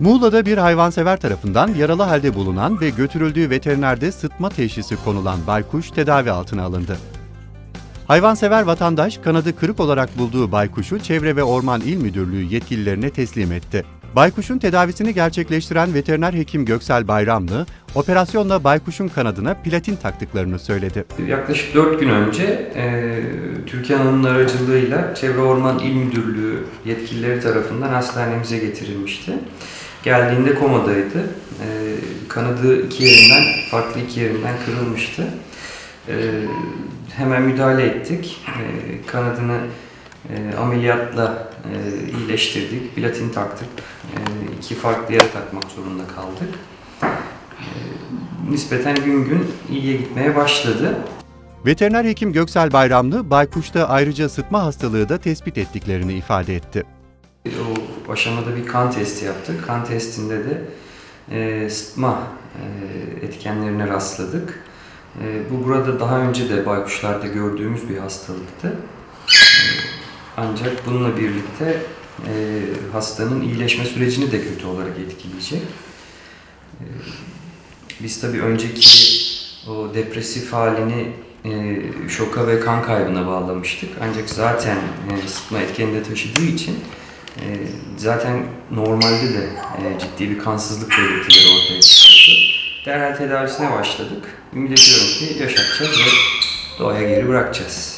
Muğla'da bir hayvansever tarafından yaralı halde bulunan ve götürüldüğü veterinerde sıtma teşhisi konulan baykuş tedavi altına alındı. Hayvansever vatandaş kanadı kırık olarak bulduğu baykuşu Çevre ve Orman İl Müdürlüğü yetkililerine teslim etti. Baykuşun tedavisini gerçekleştiren veteriner hekim Göksel Bayramlı, operasyonla baykuşun kanadına platin taktıklarını söyledi. Yaklaşık 4 gün önce e, Türkiye Hanım'ın aracılığıyla Çevre Orman İl Müdürlüğü yetkilileri tarafından hastanemize getirilmişti. Geldiğinde komadaydı. E, kanadı iki yerinden, farklı iki yerinden kırılmıştı. E, hemen müdahale ettik. E, kanadını e, ameliyatla e, iyileştirdik. Platin taktık. E, iki farklı yere takmak zorunda kaldık. E, nispeten gün gün iyiye gitmeye başladı. Veteriner hekim Göksel Bayramlı, baykuşta ayrıca sıtma hastalığı da tespit ettiklerini ifade etti. O aşamada bir kan testi yaptık. Kan testinde de e, sıtma e, etkenlerine rastladık. E, bu burada daha önce de baykuşlarda gördüğümüz bir hastalıktı. E, ancak bununla birlikte e, hastanın iyileşme sürecini de kötü olarak etkileyecek. E, biz tabii önceki o depresif halini e, şoka ve kan kaybına bağlamıştık. Ancak zaten e, sıtma etkeni de taşıdığı için e, zaten normalde de e, ciddi bir kansızlık belirtileri ortaya çıktı. Derhal tedavisine başladık. Ümit ediyorum ki yaşatacağız ve doğaya geri bırakacağız.